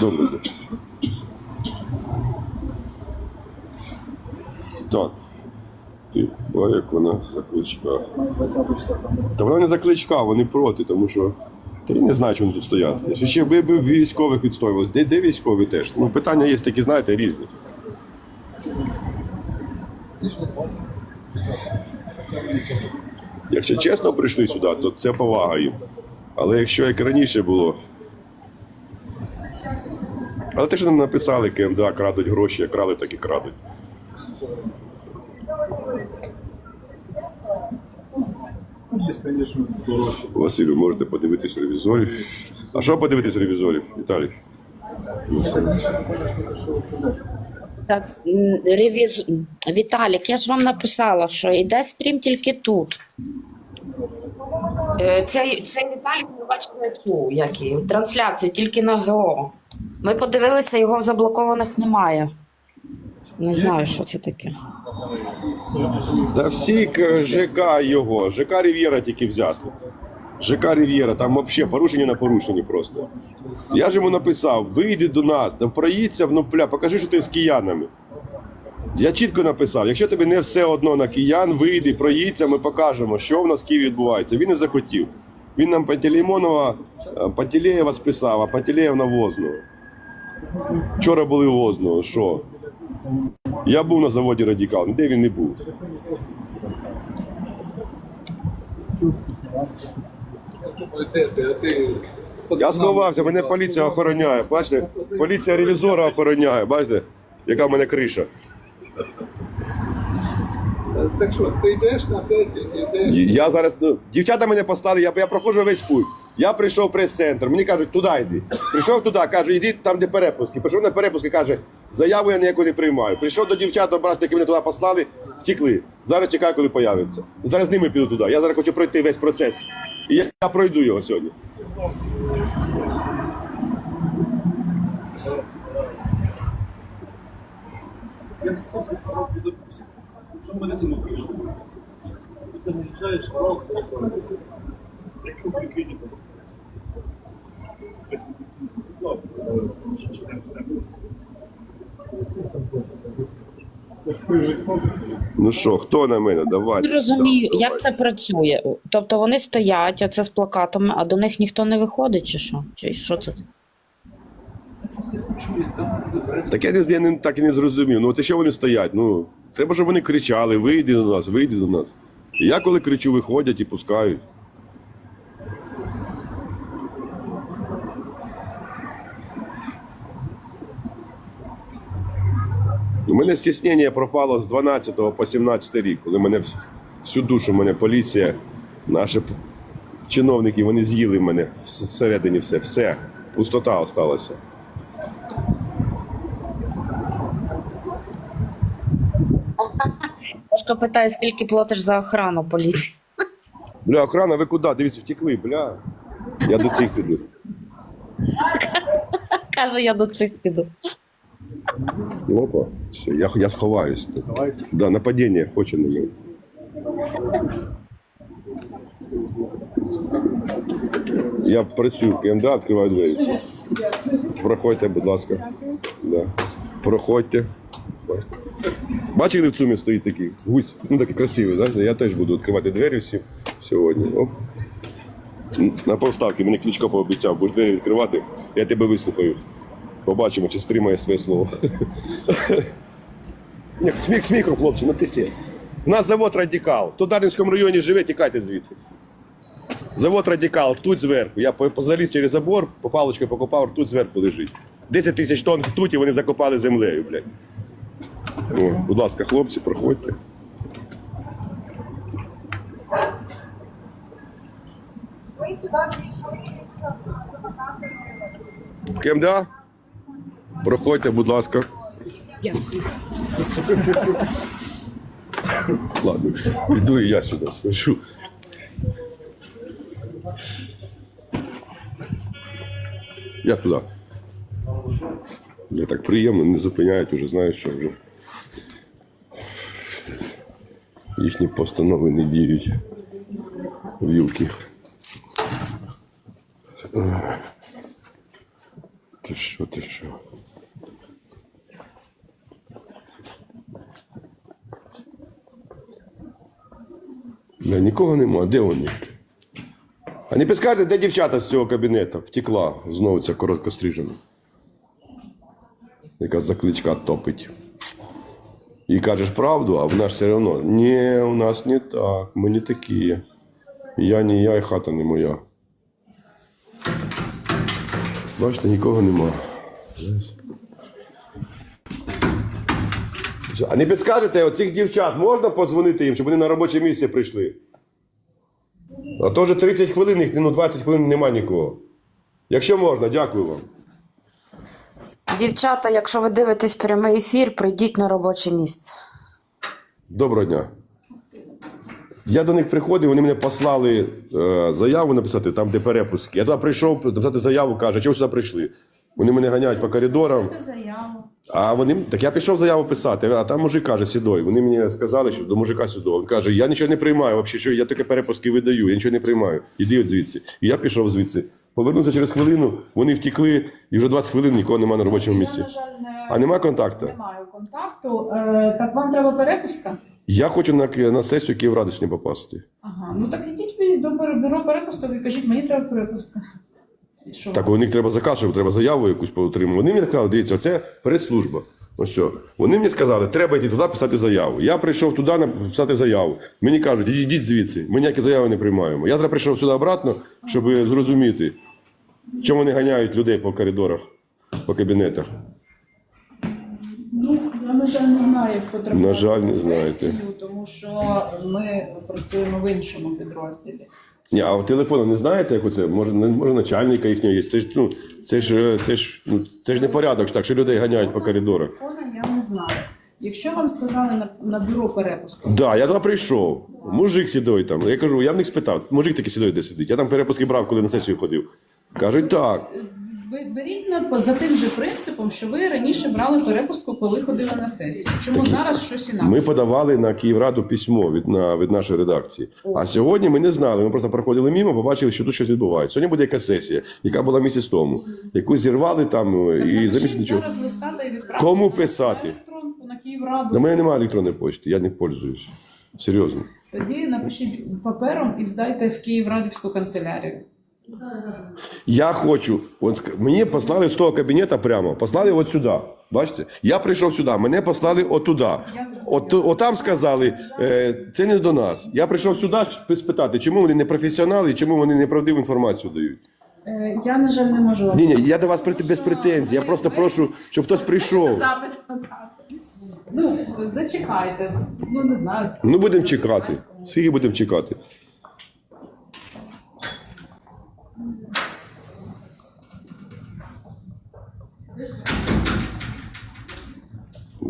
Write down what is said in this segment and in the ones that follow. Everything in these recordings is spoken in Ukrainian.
Добрий день. Так. Ти, бо як вона закличка. Та вона не закличка, вони проти, тому що. Та я не знаю, чому тут стояти. Якщо ще ви військових відстоювали, де, де військові теж? Ну, питання є такі, знаєте, різні. Якщо чесно прийшли сюди, то це повага їм. Але якщо як раніше було. Але те, що нам написали, КМДА крадуть гроші, як крали, так і крадуть. Василю, можете подивитись ревізорів. А що подивитись ревізорів, Віталій? Так, ревіз... Віталік, я ж вам написала, що йде стрім тільки тут. Е, Цей, цей Віталік, ви бачите цю як її, трансляцію тільки на ГО. Ми подивилися, його в заблокованих немає. Не знаю, що це таке. Та всі ЖК його, ЖК Рів'єра тільки взяти. ЖК Рів'єра, там взагалі порушення на порушенні просто. Я ж йому написав: вийди до нас, да проїдься, ну пля, покажи, що ти з киянами. Я чітко написав: якщо тобі не все одно на киян, вийди, проїдься, ми покажемо, що в нас в Києві відбувається. Він не захотів. Він нам Пантелеймонова, е, Пантелеєва списав, а Пантелеєв на Возного. Вчора були у Возного, що? Я був на заводі Радікал, де він не був. Я сховався, мене поліція охороняє. Бачите, поліція ревізора охороняє, бачите, яка в мене криша. Так що, ти йдеш на сесію, ти йдеш. Я зараз, ну, дівчата мене поставили, я, я проходжу весь путь. Я прийшов в прес-центр, мені кажуть, туди йди. Прийшов туди, кажу, йди там, де перепуски. Прийшов на перепуски, каже, заяву я ніяку не приймаю. Прийшов до дівчат, обрати, які мене туди послали, втекли. Зараз чекаю, коли появляться. Зараз з ними піду туди. Я зараз хочу пройти весь процес. І я, я пройду його сьогодні. Що в медицину прийшов? Ти не вважаєш пижик Ну що, хто на мене? Давайте. Не розумію, Давай. як це працює. Тобто вони стоять, оце з плакатами, а до них ніхто не виходить, чи що? Чи що це? Так я, не, я не, так і не зрозумів. Ну от і що вони стоять? Ну, треба, щоб вони кричали, вийди до нас, вийди до нас. І я коли кричу, виходять і пускають. У мене стіснення пропало з 12 по 17 рік, коли мене всю душу мене поліція, наші чиновники, вони з'їли мене всередині все, все. Пустота осталася. Пашка питає, скільки платиш за охрану поліції. Бля, охрана, ви куди? Дивіться, втекли, бля. Я до цих піду. Каже, я до цих піду. Опа, все, я, я сховаюсь. Да, нападіння хоче на мене. Я працюю в КМДА, відкриваю двері. Проходьте, будь ласка. Да. Проходьте. Бачили в цумі стоїть такий гусь, ну такий красивий, знаєте? Я теж буду відкривати двері всі сьогодні. Оп. На повставки мені Кличко пообіцяв, будеш двері відкривати, я тебе вислухаю. Побачимо, чи стримає своє слово. Ні, сміх сміхом, хлопці, на пісі. У нас завод Радикал. Хто в Дарницькому районі живе, тікайте звідти. Завод Радикал, тут зверху. Я по- заліз через забор, по паличкою покопав, тут зверху лежить. 10 тисяч тонн ртуті вони закопали землею, блядь. О, будь ласка, хлопці, проходьте. В КМДА? Проходьте, будь ласка. Ладно, піду і я сюди схожу. Я туди. Мені так приємно, не зупиняють, уже знають, що вже їхні постанови не діють. Вілки. Ти що, ти що? Бля, нікого нема. Де вони? А не підскажете, де дівчата з цього кабінету? Втекла знову ця коротко стрижена. Яка закличка топить. І кажеш правду, а вона ж все одно. Ні, у нас не так, ми не такі. Я не я, і хата не моя. Бачите, нікого нема. А не підскажете, оцих дівчат можна подзвонити їм, щоб вони на робоче місце прийшли? А то вже 30 хвилин, їх, ну 20 хвилин нема нікого. Якщо можна, дякую вам. Дівчата, якщо ви дивитесь прямий ефір, прийдіть на робоче місце. Доброго дня. Я до них приходив, вони мене послали е, заяву написати, там, де перепуски. Я туди прийшов написати заяву, каже, чого сюди прийшли? Вони мене ганяють по коридорам. заяву. А вони так я пішов заяву писати, а там мужик каже сідой. Вони мені сказали, що до мужика сюди. Він каже: я нічого не приймаю, взагалі, що я тільки перепуски видаю, я нічого не приймаю. Іди от звідси. І я пішов звідси. Повернувся через хвилину, вони втекли, і вже 20 хвилин нікого немає на робочому місці. А нема контакту? не маю контакту. Е, так вам треба перепустка? Я хочу на, на сесію Київради сьогодні попасти. Ага. Ну так ідіть ви до бюро бюро перепусток і кажіть, мені треба перепустка. Що? Так у них треба щоб треба заяву якусь отримати. Вони мені сказали, дивіться, оце прес-служба. Ось все. Вони мені сказали, треба йти туди писати заяву. Я прийшов туди написати заяву. Мені кажуть, ідіть звідси, ми ніякі заяви не приймаємо. Я зараз прийшов сюди обратно, щоб зрозуміти, чому вони ганяють людей по коридорах, по кабінетах. Ну, я, на жаль, не знаю, як потрапити На жаль, не на знаєте. тому що ми працюємо в іншому підрозділі. Ні, а телефону не знаєте, як оце? Може, не- може начальника їхнього є. Це ж, ну, це ж, е, це ж, ну, це ж не порядок, так, що людей ганяють по коридорах. Телефона я не знаю. Якщо вам сказали на, на бюро перепуску, Да, я туди прийшов. Мужик сідой там. Я кажу, я в них спитав, мужик такий сідой, де сидить. Я там перепуски брав, коли на сесію ходив. Кажуть, так. Ви беріть на за тим же принципом, що ви раніше брали перепустку, коли ходили на сесію. Чому зараз щось інакше? Ми подавали на Київраду письмо від, на, від нашої редакції. А сьогодні ми не знали. Ми просто проходили мимо, побачили, що тут щось відбувається. Сьогодні буде якась сесія, яка була місяць тому. Яку зірвали там Так і замість нічого. зараз листа та й відправте Кому писати? електронку на Київраду. На мене немає електронної почти, я не пользуюсь. Серйозно. Тоді напишіть папером і здайте в Київрадівську канцелярію. Я хочу, от мені послали з того кабінету прямо, послали от сюди. Бачите? Я прийшов сюди, мене послали отуди. От, от там сказали, е, це не до нас. Я прийшов сюди спитати, чому вони не професіонали чому вони неправдиву інформацію дають. Е, я, на жаль, не можу. Ні, ні, я до вас прийти без претензій. Я просто прошу, щоб хтось прийшов. Запит. Ну, зачекайте. Ну, не знаю. Ну будемо чекати. Скільки будемо чекати?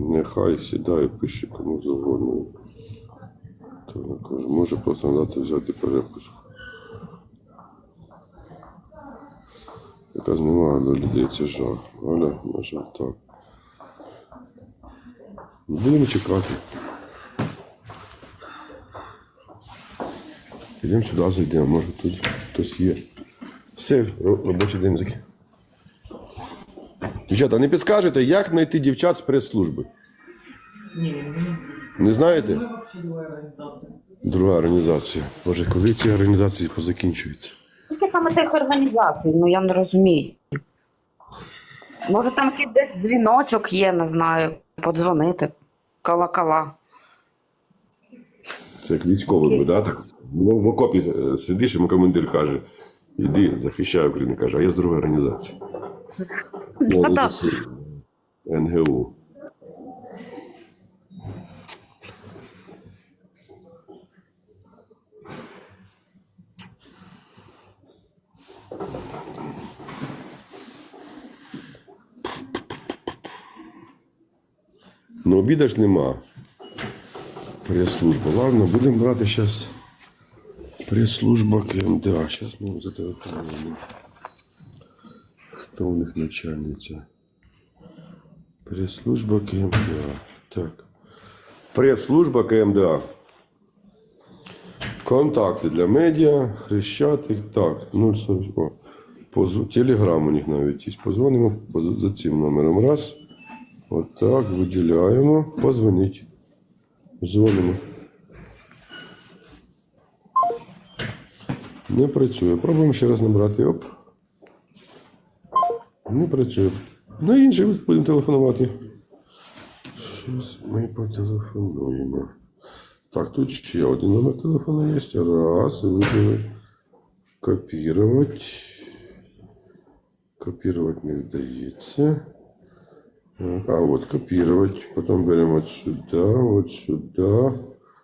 Нехай сідає, пише кому завгодно. Я кажу, може просто надати взяти перепуск. Яка немає до людей, це жах. Оля, на жаль, так. Будемо чекати. Підемо сюди, зайдемо, може тут хтось є. Все, робочий день закінчив. Дівчата, не підскажете, як знайти дівчат з прес-служби? Ні, ні. Не знаєте? Ми взагалі друга організація. Друга організація. Боже, коли ці організації позакінчуються? Скільки там тих організацій? Ну я не розумію. Може там якийсь десь дзвіночок є, не знаю. Подзвонити. Кала-кала. Це як військовий, да? так? Ну, в окопі е, сидиш, йому командир каже: іди, захищай Україну, каже, а я з другої організації. Да-да. це НГУ. Ну, обіда ж нема. Прес-служба. Ладно, будемо брати зараз. Прес-служба КМДА. Зараз ми зателефонуємо. Хто у них начальниця? Прес-служба КМДА. Так. Прес-служба КМДА. Контакти для медіа, хрещатик. Так, 040. О. Позв... Телеграм у них навіть є. Позвонимо за цим номером. Раз. Отак, виділяємо. Позвоніть. Дзвонимо. Не працює. Пробуємо ще раз набрати. Оп. Не працює. На інший будемо телефонувати. Зараз ми потелефонуємо. Так, тут ще один номер телефону є. Раз, вибрали. Копировать. Копировать не вдається. Так, А вот копировать. Потом берем вот сюда, вот сюда.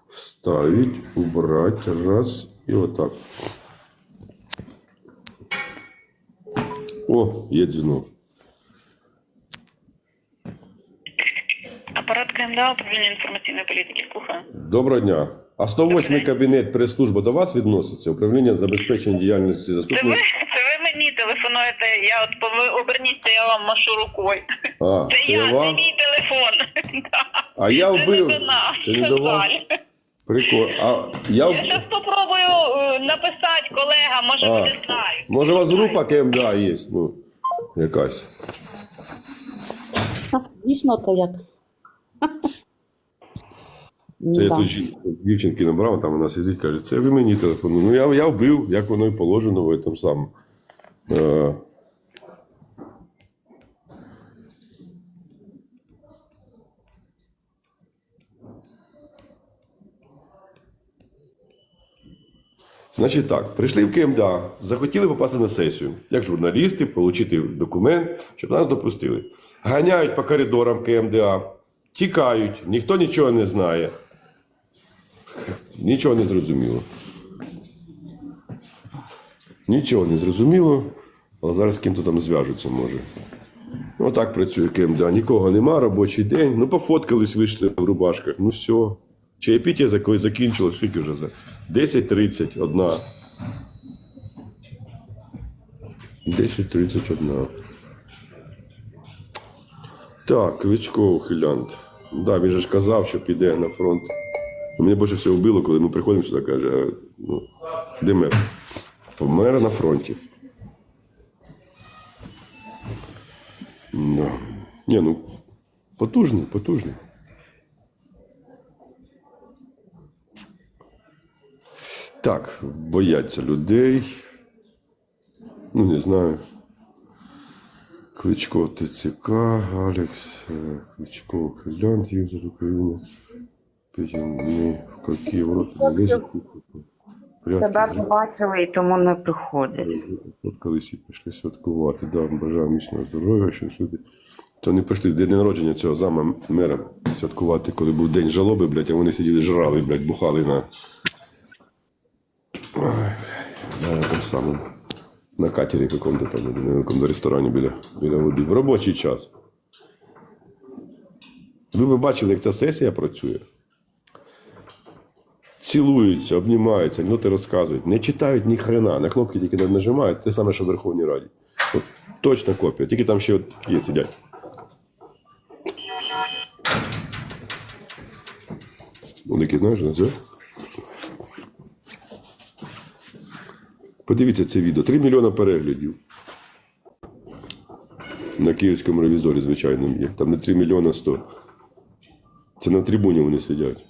Вставить, убрать. Раз. И вот так. О, є дзвінок. Апарат КМДА управління інформаційної політики слухаю. Доброго дня. А 108 кабінет прес-служба до вас відноситься? Управління забезпечення діяльності Це ви, заступника? це ви мені телефонуєте, я от пови- оберніться, я вам машу рукою. А, Це, це я, це мій телефон. Да. А я Це вбив. не до нас. Це не до вас? жаль. Прикол. А я, Я зараз спробую е, написати, колега, може А. буде знають. Може, у вас група КМДА є? Ну, якась. Дійсно, то як. Це я Да. тут жін- дівчинки набрав, там вона сидить, каже, це ви мені телефонуєте. Ну, я, я вбив, як воно і положено в этом самому. Е, Значить так, прийшли в КМДА, захотіли попасти на сесію, як журналісти, отримати документ, щоб нас допустили. Ганяють по коридорам КМДА, тікають, ніхто нічого не знає. Нічого не зрозуміло. Нічого не зрозуміло, але зараз з ким-то там зв'яжуться може. Отак працює КМДА. Нікого нема, робочий день. Ну, пофоткались, вийшли в рубашках. Ну все. Чаєпіття закінчилось, скільки вже за 10.30 одна. 10.31. Так, Кличко ухилянт. Да, він же ж казав, що піде на фронт. Мене більше всього вбило, коли ми приходимо сюди, каже, «А, ну, де мер? Мер на фронті. Да. Ні, ну, потужний, потужний. Так, бояться людей. Ну, не знаю. Кличко ТЦК, Алекс, э, Кличко ухилянт, юзер України. Петівні, в які ворота залежить. Тебе побачили і тому не приходять. Колись і пішли святкувати. Да, бажаю міцного здоров'я, що люди. То не прийшли в день народження цього зама мера святкувати, коли був день жалоби, блядь, а вони сиділи, жрали, блядь, бухали на. На тому самому. На катері какому-то там, на якому ресторані біля, біля води. В робочий час. Ви б бачили, як ця сесія працює? Цілуються, обнімаються, ноти розказують, не читають ні хрена, на кнопки тільки не нажимають, те саме, що в Верховній Раді. От, точна копія, тільки там ще от такі сидять. Вони такі, знаєш, це? Подивіться це відео. 3 мільйона переглядів. На київському ревізорі, звичайно, є. Там не 3 мільйона 100. Це на трибуні вони сидять.